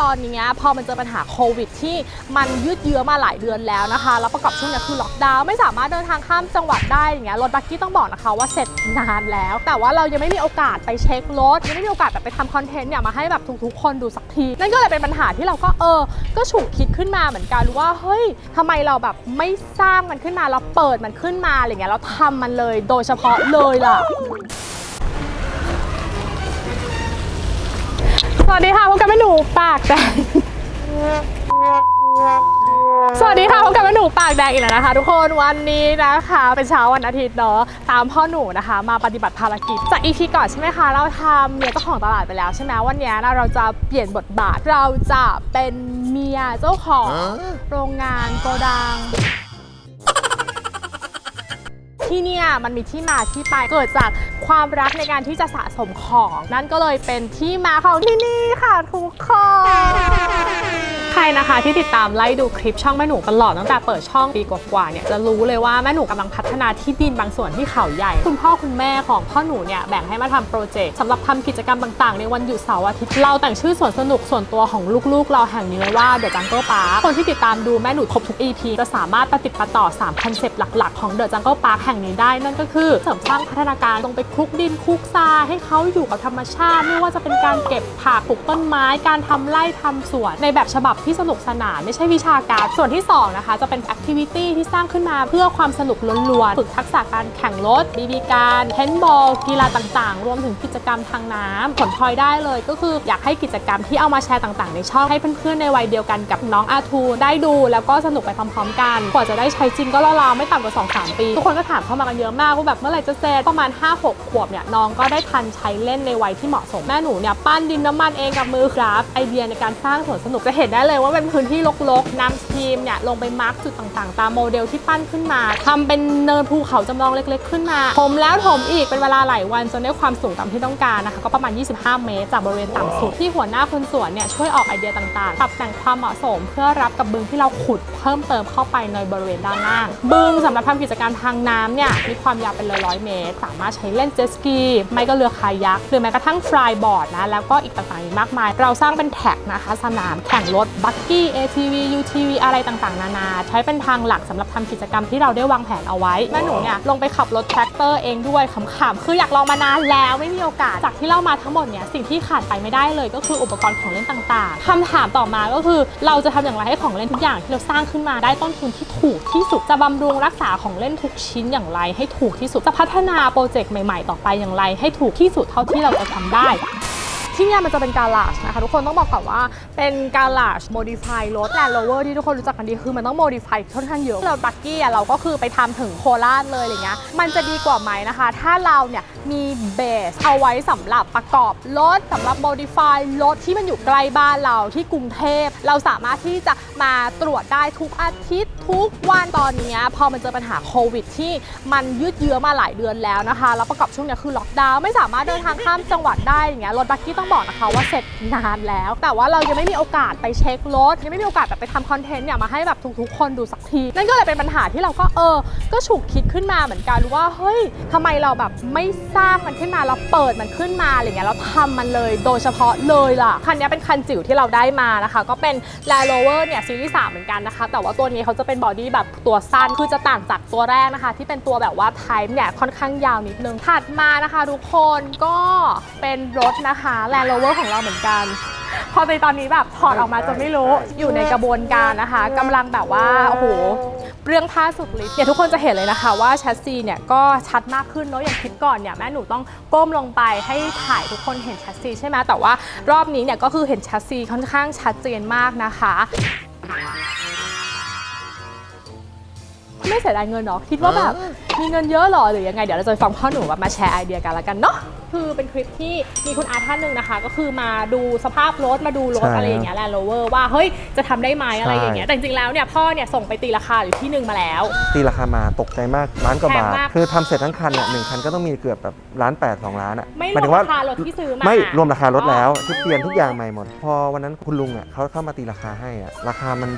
ตอนนี้พอมันเจอปัญหาโควิด ที่มันยืดเยื้อมาหลายเดือนแล้วนะคะ แล้วประกอบช่วงนี้คือล็อกดาวน์ไม่สามารถเดินทางข้ามจังหวัดได้อย่างเงี้ยรถบักกี้ต้องบอกนะคะว่าเสร็จนานแล้ว แต่ว่าเรายังไม่มีโอกาสไปเช็ครถยังไม่มีโอกาสแบบไปทำคอนเทนต์เนี่ยมาให้แบบทุกๆคนดูสักที นั่นก็เลยเป็นปัญหาที่เราก็เออ ก็ฉุกคิดขึ้นมาเหมือนกันว่าเฮ้ยทำไมเราแบบไม่สร้างมันขึ้นมาเราเปิดมันขึ้นมาอะไรเงี้ยเราทำมันเลยโดยเฉพาะเลยล่ะ วัสดีค่ะพบกับแม่หนูปากแดง สวัสดีค่ะพบกับแม่หนูปากแดงอีกแล้วนะคะ ทุกคนวันนี้นะคะเป็นเช้าวันอาทิตย์เนาะตามพ่อหนูนะคะ มาปฏิบัติภารกิจจากอีพีก่อนใช่ไหมคะเราทำเมียเจ้าของตลาดไปแล้วใช่ไหมวันนี้นะเราจะเปลี่ยนบทบาทเราจะเป็นเมียเจ้าของโรงงานโกดัง ที่เนี่ยมันมีที่มาที่ไปเกิดจากความรักในการที่จะสะสมของ นั่นก็เลยเป็นที่มาของที่นี่ค่ะทุกคน ใครนะคะที่ติดตามไล่ดูคลิปช่องแม่หนูตลอดตั้งแต่เปิดช่องปีกว่าๆเนี่ยจะรู้เลยว่าแม่หนูกำลังพัฒนาที่ดินบางส่วนที่เขาใหญ่ คุณพ่อคุณแม่ของพ่อหนูเนี่ยแบ่งให้มาทำโปรเจกต์สำหรับทำกิจกรรมต่างๆ ในวันหยุดเสาร์อาทิตย์เราแต่งชื่อสวนสนุกส่วนตัวของลูกๆ เราแห่งนี้ไว้ว่า The Jungle Park คคนที่ติดตามดูแม่หนูครบทุก EP จะสามารถปฏิดประต่อ3คอนเซปต์หลักๆของ The Jungle Park แห่งนี้ได้นั่นก็คือเสริมสร้างพัฒนาการลงไปคลุกดินคลุกทรายให้เขาอยู่กับธรรมชาติ ไม่ว่าจะเป็นการเก็บผักปลูกต้นไม้ การทำไร่ทำสวนในแบบฉบับที่สนุกสนานไม่ใช่วิชาการ ส่วนที่สองนะคะ จะเป็นแอคทิวิตี้ที่สร้างขึ้นมาเพื่อความสนุกล้วนๆ ฝึกทักษะการแข่งรถบีบีการเฮนบอลกีฬาต่างๆ รวมถึงกิจกรรมทางน้ำผลพลอยได้เลยก็คืออยากให้กิจกรรมที่เอามาแชร์ต่างๆ ในช่องให้เพื่อนๆในวัยเดียวกันกับน้องอาทูได้ดูแล้วก็สนุกไปพร้อมๆ กันกว่าจะได้ใช้จริงก็ราวๆไม่ต่ำกว่า2-3 ปี ทุกคนก็ถามเข้ามากันเยอะมากว่าแบบเมื่อไหร่จะเสร็จประมาณ 5-6 ขวบเนี่ยน้องก็ได้ทันใช้เล่นในวัยที่เหมาะสมแม่หนูเนี่ยปั้นดินน้ำมันเองกับมือครับไอเดียในการสร้างสวนสนุกจะเห็นได้เลยว่าเป็นพื้นที่รกๆนำทีมเนี่ยลงไปมาร์กจุดต่างๆ ตามโมเดลที่ปั้นขึ้นมาทำเป็นเนินภูเขาจำลองเล็ก ๆ ขึ้นมาถมแล้วถมอีกเป็นเวลาหลายวันจนได้ความสูงตามที่ต้องการนะคะ ก็ประมาณ 25 เมตร จากบริเวณต่ำสุดที่หัวหน้าคนสวนเนี่ยช่วยออกไอเดียต่างๆปรับแต่งความเหมาะสม เพื่อรับกับบึงที่เราขุดเพิ่มเติมเข้าไปในบริเวณด้านล่าง บึงสำหรับทำกิจกรรมทางน้ำเนี่ยมีความยาวเป็นร้อยเมตร สามารถใช้เล่นเจ็ตสกีไม่ก็เรือคายักหรือแม้กระทั่งฟลายบอร์ดนะแล้วก็อีกต่างๆอีกมากมาย เราสร้างเป็นแท็กนะคะ สนามแข่งรถบักกี้ ATV UTV อะไรต่างๆ นานา ใช้เป็นทางหลักสำหรับทำกิจกรรมที่เราได้วางแผนเอาไว้ แม่หนูเนี่ยลงไปขับรถแทรกเตอร์เองด้วยขำๆ คืออยากลองมานานแล้วไม่มีโอกาส จากที่เล่ามาทั้งหมดเนี่ยสิ่งที่ขาดไปไม่ได้เลย ก็คืออุปกรณ์ของเล่นต่างๆคำถามต่อมาก็คือเราจะทำอย่างไรให้ของเล่นทุกอย่างที่เราสร้างขึ้นมาได้ต้นทุนที่ถูกที่สุดจะบำรุงรักษาของเล่นทุกชิ้นอย่างไร ให้ถูกที่สุดจะพัฒนาโปรเจกต์ใหม่ ๆ ต่อไปอย่างไร ให้ถูกที่สุดเท่าที่เราจะทำได้ ที่นี่มันจะเป็นการลาชนะคะ ทุกคนต้องบอกก่อนว่าเป็นการลาชโมดิฟายรถแลนด์โรเวอร์ที่ทุกคนรู้จักกันดีคือมันต้องโมดิฟายค่อนข้างเยอะเราบักกี้อะเราก็คือไปทำถึงโคราชเลยอะไรเงี้ยมันจะดีกว่าไหมนะคะ ถ้าเราเนี่ยมีเบสเอาไว้สำหรับประกอบรถสำหรับโมดิฟายรถที่มันอยู่ใกล้บ้านเราที่กรุงเทพ เราสามารถที่จะมาตรวจได้ทุกอาทิตย์ทุกวันตอนเนี้ยพอมันเจอปัญหาโควิด ที่มันยืดเยื้อมาหลายเดือนแล้วนะคะ แล้วประกอบช่วงเนี้ยคือล็อกดาวน์ไม่สามารถเดินทางข้ามจังหวัดได้อย่างเงี้ยรถบักกี้ต้องบอกนะคะว่าเสร็จนานแล้ว แต่ว่าเรายังไม่มีโอกาสไปเช็ครถยังไม่มีโอกาสแบบไปทำคอนเทนต์เนี่ยมาให้แบบทุกๆ คนดูสักที นั่นก็เลยเป็นปัญหาที่เราก็เออ ก็ฉุกคิดขึ้นมาเหมือนกันว่าเฮ้ยทำไมเราแบบไม่สร้างมันขึ้นมาเราเปิดมันขึ้นมาอะไรเงี้ยเราทำมันเลย โดยเฉพาะเลยล่ะคันนี้เป็นคันจิ๋วที่เราได้มานะคะ ก็เป็น Land Rover เนี่ยซีรีส์3เหมือนกันนะคะ แต่ว่าตัวนี้เขาจะเป็นบอดี้แบบตัวสั้นคือจะต่างจากตัวแรกนะคะ ที่เป็นตัวแบบว่า Type เนี่ยค่อนข้างยาวนิดนึงถัดมานะคะ ทุกคนก็เป็นรถนะคะ Land Rover ของเราเหมือนกัน พอในตอนนี้แบบถอดออกมาจนไม่รู้อยู่ในกระบวนการนะคะกำลังแบบว่าโอ้โหเรื่องผ้าสุดฤทธิ์เนี่ยทุกคนจะเห็นเลยนะคะว่าแชสซีเนี่ยก็ชัดมากขึ้นเนาะอย่างคลิปก่อนเนี่ยแม่หนูต้องก้มลงไปให้ถ่ายทุกคนเห็นแชสซีใช่ไหมแต่ว่ารอบนี้เนี่ยก็คือเห็นแชสซีค่อนข้างชัดเจนมากนะคะ ไม่เสียดายเงินเนาะคิดว่าแบบมีเงินเยอะเหรอหรือยังไงเดี๋ยวเราจะไปฟังพ่อหนูแบบมาแชร์ไอเดียกันละกันเนาะคือเป็นคลิปที่มีคุณอาท่านหนึ่งนะคะ ก็คือมาดูสภาพรถมาดูรถใช่อะไรอย่างเงี้ยแลนด์โรเวอร์ว่าเฮ้ยจะทำได้ไหมอะไรอย่างเงี้ยใช่แต่จริงๆแล้วเนี่ยพ่อเนี่ยส่งไปตีราคาอยู่ที่หนึ่งมาแล้ว ตีราคามาตกใจมากล้านกว่าบาทแพงมากคือทำเสร็จทั้งคันเนี่ยหนึ่งคันก็ต้องมีเกือบแบบล้านแปดสองล้านอะไม่หมายรถึวงมว่าราคารถที่ซื้อมาไม่รวมราคารถแล้วที่เปลี่ยนทุกอย่างใหม่หมด พอวันนั้นคุณลุงอะเขาเข้ามาตีราคาให้อะราคามัน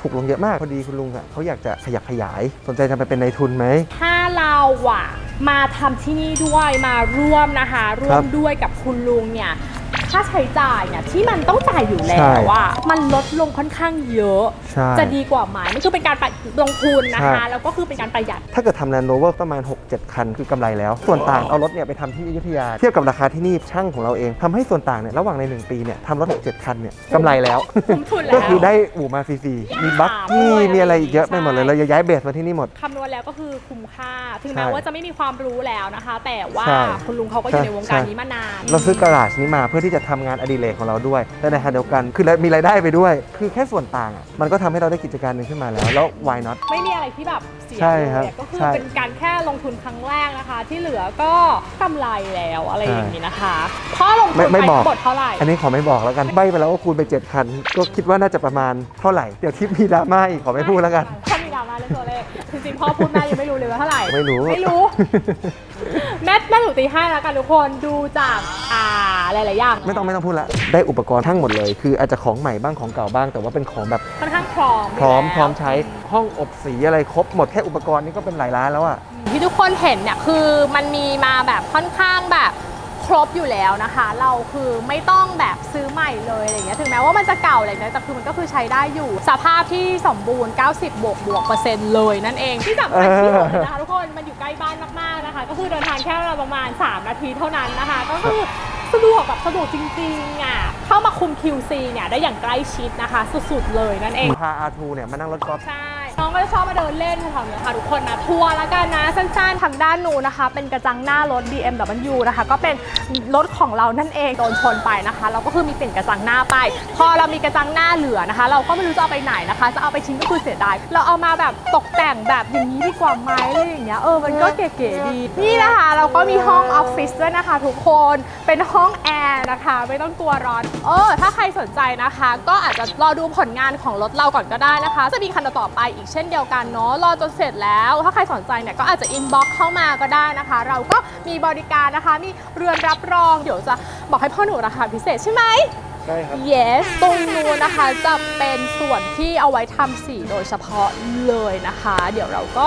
ถูกลงเยอะมาก พอดีคุณลุงอะเขาอยากจะขยับขยาย สนใจจะไปเป็นในายทุนไหม ถ้าเราอะมาทำที่นี่ด้วยมาร่วมนะคะ ร่วครัมบ ด้วยกับคุณลุงเนี่ย ค่าใช้จ่ายเนี่ยที่มันต้องจ่ายอยู่แล้ใช่วว่ามันลดลงค่อนข้างเยอะใช่จะดีกว่าไหมนี่คือเป็นการประลงทุนนะคะใช่แล้วก็คือเป็นการประหยัด ถ้าเกิดทำแลนด์โรเวอร์ประมาณ 6-7 คันคือกำไรแล้ว ส่วนต่างเอารถเนี่ยไปทำที่อยุธยา เทียบกับราคาที่นี่ช่างของเราเองทำให้ส่วนต่างเนี่ยระหว่างใน 1 ปีเนี่ยทำรถ 6-7 คันเนี่ยกำไรแล้วคุ้มทุนแล้วก็คือได้อู่มาฟรีๆมีบัคกี้ด้วยมีอะไรอีกเยอะไปหมดเลยใช่เราจะย้ายเบสมาที่นี่หมดคำนวณแล้วก็คือคุ้มค่าถึงใช่แม้ว่าจะไม่มีความรู้แล้วนะคะ แต่ว่าใช่คุณลุงเขาก็อยู่ในวงการใช่นี้มานานเราซื้อการาจนี้มาเพื่อที่จะทำงานอดิเรกของเราด้วยและในขณะเดียวกันคือมีรายได้ไปด้วย คือแค่ส่วนต่างอะมันก็ทำให้เราได้กิจการหนึ่งขึ้นมาแล้ว แล้ว why not ไม่มีอะไรที่แบบเสียใช่เลยครับอะก็คือใช่เป็นการแค่ลงทุนครั้งแรกนะคะ ที่เหลือก็กำไรแล้วอะไรใช่อย่างนี้นะคะพ่อลงทุไม่นไม่ไปบอกทั้งหมดเท่าไหร่อันนี้ขอไม่บอกแล้วกันใบไปแล้วว่าคูณไป 7 คัน ก็คิดว่าน่าจะประมาณเท่าไหร่เดี๋ยวทิปมีดราม่าอีกขอไม่พูดแล้วกันถ้ามีดราม่าเรื่องตัวเลขจริงๆพ่อพูดแม่ยังไม่รู้เลยว่าเท่าไหร่ไม่รู้ไม่รู้ แม่แม่หนูตีให้แล้วกันทุกคนดูจากอ่าหลายๆอย่างไม่ต้องไม่ต้องพูดละ ได้อุปกรณ์ทั้งหมดเลย คืออาจจะของใหม่บ้างของเก่าบ้าง แต่ว่าเป็นของแบบค่อนข้างพร้อมพร้อมยู่แล้ว พร้อมใช้ห้องอบสีอะไรครบหมดแค่อุปกรณ์นี่ก็เป็นหลายล้านแล้วอะ ที่ทุกคนเห็นเนี่ยคือมันมีมาแบบค่อนข้างแบบค รบอยู่แล้วนะคะ เราคือไม่ต้องแบบซื้อใหม่เลยอะไรอย่างเงี้ยถึงแม้ว่ามันจะเก่าอะไรเงี้ยแต่คือมันก็คือใช้ได้อยู่ สภาพที่สมบูรณ์ 90 บวกบวกเปอร์เซ็นต์เลยนั่นเองที่สำคัญที่สุดนะคะทุกคนมันอยู่ใกล้บ้านมากๆนะคะ ก็คือเดินทางแค่ประมาณ 3 นาทีเท่านั้นนะคะ ก็คือสะดวกแบบสะดวกจริงๆอะเข้ามาคุม QC เนี่ยได้อย่างใกล้ชิดนะคะ สุดๆเลยนั่นเองพาอาทูเนี่ยมานั่งรถกอล์ฟใช่น้ องก็จะชอบมาเดินเล่นแถวๆเนี้ยค่ะทุกคนนะ ทัวร์แล้วกันนะสั้นๆ ทางด้านนู้นนะคะ เป็นกระจังหน้ารถ BMW นะคะ ก็เป็นรถของเรานั่นเองโดนชนไปนะคะ เราก็คือมีเปลี่ยนกระจังหน้าไป พอเรามีกระจังหน้าเหลือนะคะ เราก็ไม่รู้จะเอาไปไหนนะคะ จะเอาไปทิ้งก็คือเสียดาย เราเอามาแบบตกแต่งแบบอย่างนี้ดีกว่าไหมอะไรอย่างเงี้ย เออ มันก็เก๋ๆดี นี่นะคะ เราก็มีห้องออฟฟิศด้วยนะคะ ทุกคน เป็นห้องแอร์นะคะ ไม่ต้องกลัวร้อน เออ ถ้าใครสนใจนะคะ ก็อาจจะรอดูผลงานของรถเราก่อนก็ได้นะคะ จะมีคันต่อไปอีกเช่นเดียวกันเนาะรอจนเสร็จแล้ว ถ้าใครสนใจเนี่ยก็อาจจะอินบ็อกเข้ามาก็ได้นะคะ เราก็มีบริการนะคะ มีเรือนรับรองเดี๋ยวจะบอกให้พ่อหนูราคาพิเศษใช่ไหม ใช่ครับ yes ตรงนู้นนะคะจะเป็นส่วนที่เอาไว้ทำสีโดยเฉพาะเลยนะคะ เดี๋ยวเราก็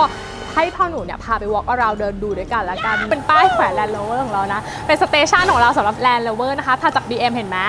ให้พ่อหนูเนี่ยพาไป walk around เดินดูด้วยกันละกัน เป็นป้ายแขวน Land Rover ของเรานะ เป็นสเตชันของเราสำหรับ Land Rover นะคะถ้าจาก BM เห็นไหม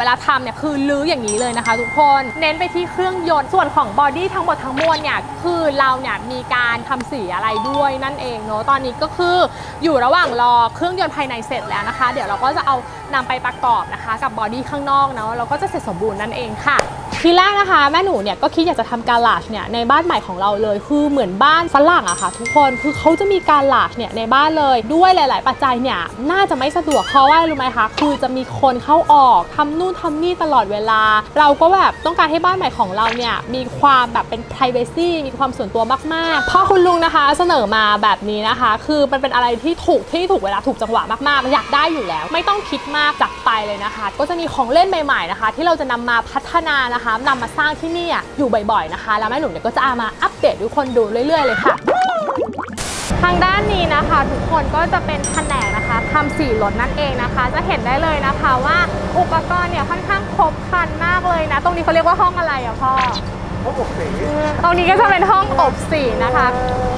เวลาทำเนี่ยคือลื้ออย่างนี้เลยนะคะทุกคน เน้นไปที่เครื่องยนต์ส่วนของบอดี้ทั้งหมดทั้งมวลเนี่ยคือเราเนี่ยมีการทำสีอะไรด้วยนั่นเองเนาะตอนนี้ก็คืออยู่ระหว่างรอเครื่องยนต์ภายในเสร็จแล้วนะคะ เดี๋ยวเราก็จะเอานำไปประกอบนะคะ กับบอดี้ข้างนอกเนาะเราก็จะเสร็จสมบูรณ์นั่นเองค่ะทีแรกนะคะแม่หนูเนี่ยก็คิดอยากจะทำการลาชเนี่ยในบ้านใหม่ของเราเลยคือเหมือนบ้านฝรั่งอะค่ะ ทุกคนคือเขาจะมีการลาชเนี่ยในบ้านเลยด้วยหลาย ๆ ปัจจัยเนี่ยน่าจะไม่สะดวกเพราะว่ารู้ไหมคะคือจะมีคนเข้าออกทำนู่นทำนี่ตลอดเวลา เราก็แบบต้องการให้บ้านใหม่ของเราเนี่ยมีความแบบเป็น p r i เวซีมีความส่วนตัวมากๆพ่อคุณลุงนะคะเสนอมาแบบนี้นะคะ คือมันเป็นอะไรที่ถูกที่ถูกเวลาถูกจังหวะมากๆ อยากได้อยู่แล้ว ไม่ต้องคิดมากจัดไปเลยนะคะ ก็จะมีของเล่นใหม่ๆนะคะ ที่เราจะนำมาพัฒนานะคะนำมาสร้างที่นี่อยู่บ่อยๆนะคะ แล้วแม่หนุ่มเนี่ยก็จะเอามาอัปเดตทุกคนดูเรื่อยๆเลยค่ะ ทางด้านนี้นะคะ ทุกคนก็จะเป็นแผนก นะคะทำสีรถนั่นเองนะคะ จะเห็นได้เลยนะคะว่าอุปกรณ์เนี่ยค่อนข้างครบครันมากเลยนะ ตรงนี้เขาเรียกว่าห้องอะไรอะพ่อ ห้องอบสีตรงนี้ก็จะเป็นห้องอบสีนะคะ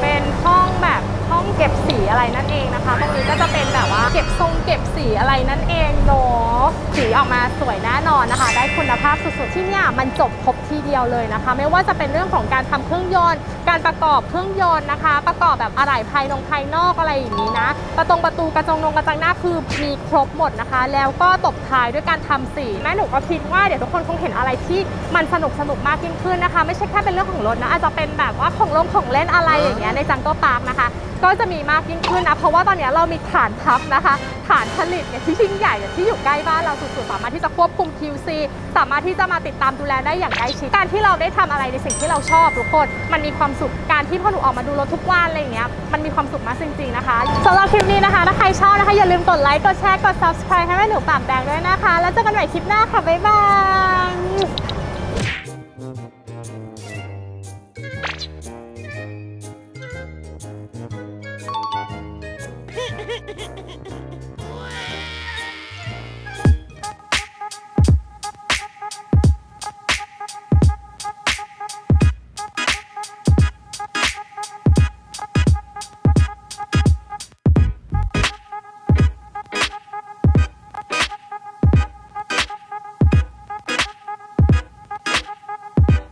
เป็นห้องแบบห้องเก็บสีอะไรนั่นเองนะคะ ตรงนี้ก็จะเป็นแบบว่าเก็บทรงเก็บสีอะไรนั่นเองเนาะสีออกมาสวยแน่นอนนะคะ ได้คุณภาพสุดๆที่เนี่ยมันจบครบทีเดียวเลยนะคะ ไม่ว่าจะเป็นเรื่องของการทำเครื่องยนต์ การประกอบเครื่องยนต์นะคะ ประกอบแบบอะไหล่ภายนงภายนอกอะไรอย่างนี้นะ ประตงประตูกระจงนงกระจังหน้าคือมีครบหมดนะคะ แล้วก็ตบท้ายด้วยการทำสีแม่หนูก็คิดว่าเดี๋ยวทุกคนคงเห็นอะไรที่มันสนุกสนุกมากยิ่งขึ้นนะคะ ไม่ใช่แค่เป็นเรื่องของรถนะอาจจะเป็นแบบว่าของลงของเล่นอะไรอย่างเงี้ยในจังก็ปาร์กนะคะ ก็จะมีมากยิ่งขึ้นนะเพราะว่าตอนนี้เรามีฐานทัพนะคะฐานผลิตเนี่ยที่ยิ่งใหญ่ที่อยู่ใกล้บ้านเราสุดๆสามารถที่จะควบคุม QC สามารถที่จะมาติดตามดูแลได้อย่างใกล้ชิดการที่เราได้ทำอะไรในสิ่งที่เราชอบทุกคนมันมีความสุขการที่พ่อหนูออกมาดูรถทุกวันอะไรอย่างเงี้ยมันมีความสุขมากจริงๆนะคะสำหรับคลิปนี้นะคะถ้าใครชอบนะคะอย่าลืมกดไลค์กดแชร์กด subscribe ให้แม่หนูปากแดงด้วยนะคะ แล้วเจอกันใหม่คลิปหน้าค่ะบ๊ายบาย